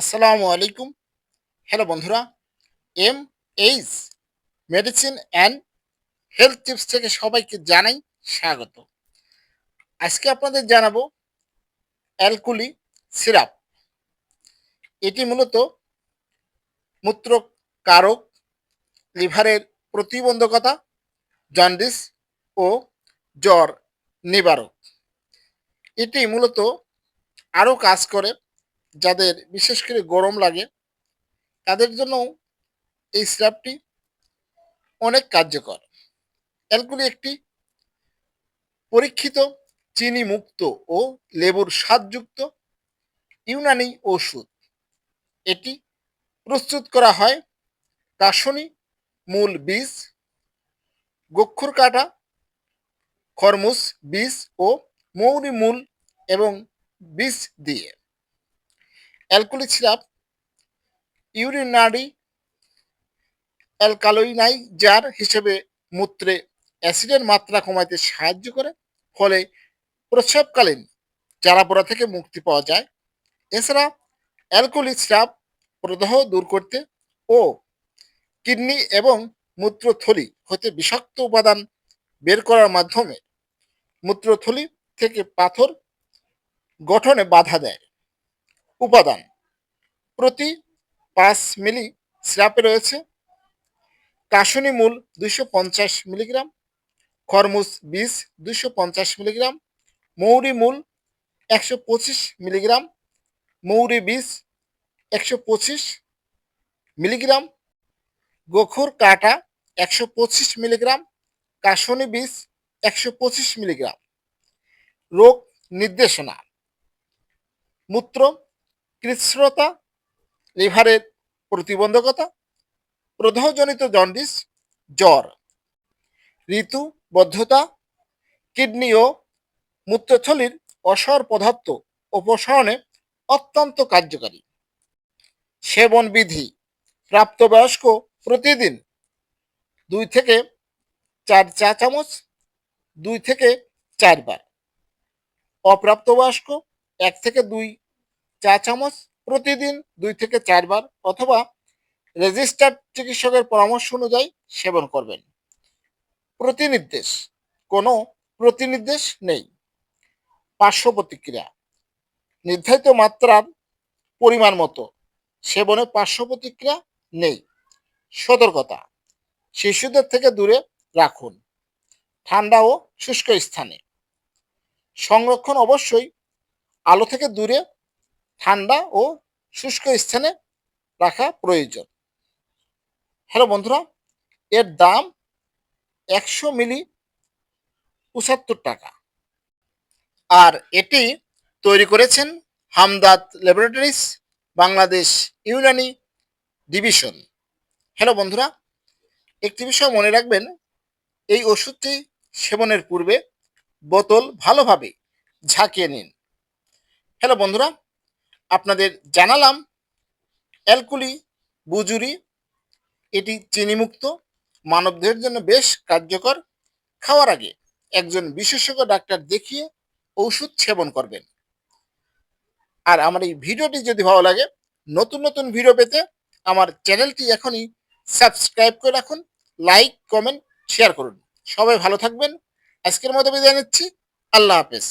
আসসালামু আলাইকুম। হ্যালো বন্ধুরা, M H medicine and health tips থেকে সবাইকে জানাই স্বাগত। আজকে আপনাদের জানাব অ্যালকুলি সিরাপ। এটি মূলত মূত্র কারক লিভারের প্রতিবন্ধকতা, জন্ডিস ও জ্বর নিবারক। এটি মূলত আরও কাজ করে যাদের বিশেষ করে গরম লাগে, তাদের জন্য এই সিরাপটি অনেক কার্যকর। অ্যালকুলি একটি পরীক্ষিত চিনি মুক্ত ও লেবুর স্বাদযুক্ত ইউনানি ওষুধ। এটি প্রস্তুত করা হয় কাশনি মূল বীজ, গক্ষুর কাটা, খরমুজ বীজ ও মৌরি মূল এবং বীজ দিয়ে। অ্যালকোহলিক সিরাপ ইউরিনারি অ্যালকালোইনাইজার হিসেবে মূত্রে অ্যাসিডের মাত্রা কমাতে সাহায্য করে, ফলে প্রস্রাবকালীন জ্বালাপোড়া থেকে মুক্তি পাওয়া যায়। এছাড়া অ্যালকোহলিক সিরাপ প্রদাহ দূর করতে ও কিডনি এবং মূত্রথলি হতে বিষাক্ত উপাদান বের করার মাধ্যমে মূত্রথলি থেকে পাথর গঠনে বাধা দেয়। উপাদান প্রতি পাঁচ মিলি সিরাপে রয়েছে কাশনি মূল দুইশো পঞ্চাশ মিলিগ্রাম, খরমুজ বীজ দুইশো পঞ্চাশ মিলিগ্রাম, মৌরি মূল একশো পঁচিশ মিলিগ্রাম, মৌরি বীজ একশো পঁচিশ মিলিগ্রাম, গোখুর কাটা একশো পঁচিশ মিলিগ্রাম, কাশনি বীজ একশো পঁচিশ মিলিগ্রাম। রোগ নির্দেশনা, মূত্র কৃচ্ছ্রতা লিভারের প্রতিবন্ধকতা, প্রদাহজনিত জন্ডিস, জ্বর ঋতুবদ্ধতা কিডনি ও মূত্রথলির অসর পদার্থ অপসারণে অত্যন্ত কার্যকারী। সেবন বিধি প্রাপ্তবয়স্ক প্রতিদিন দুই থেকে চার চা চামচ, দুই থেকে চারবার। অপ্রাপ্তবয়স্ক এক থেকে দুই চা চামচ প্রতিদিন দুই থেকে চারবার অথবা রেজিস্টার্ড চিকিৎসকের পরামর্শ অনুযায়ী সেবন করবেন। প্রতিনির্দেশ, কোনো প্রতিনির্দেশ নেই। পার্শ্ব প্রতিক্রিয়া, নির্ধারিত মাত্রার পরিমাণ মতো সেবনে পার্শ্ব প্রতিক্রিয়া নেই। সতর্কতা, শিশুদের থেকে দূরে রাখুন, ঠান্ডা ও শুষ্ক স্থানে। সংরক্ষণ অবশ্যই আলো থেকে দূরে ঠান্ডা ও শুষ্ক স্থানে রাখা প্রয়োজন। হ্যালো বন্ধুরা, এর দাম একশো মিলি পঁচাত্তর টাকা। আর এটি তৈরি করেছেন Hamdard laboratories, Bangladesh Unani division. Hello বন্ধুরা, একটি বিষয় মনে রাখবেন, এই ওষুধটি সেবনের পূর্বে বোতল ভালোভাবে ঝাঁকিয়ে নিন। হ্যালো বন্ধুরা আপনাদের জানালাম, অ্যালকুলি, বুজুরি, এটি চিনিমুক্ত, মানবদেহের জন্য বেশ কার্যকর। খাওয়ার আগে একজন বিশেষজ্ঞ ডাক্তার দেখিয়ে ওষুধ সেবন করবেন। আর আমার এই ভিডিওটি যদি ভালো লাগে, নতুন নতুন ভিডিও পেতে আমার চ্যানেলটি এখনই সাবস্ক্রাইব করে রাখুন, লাইক, কমেন্ট, শেয়ার করুন। সবাই ভালো থাকবেন। আজকের মতো বিদায় নিচ্ছি। আল্লাহ হাফেজ।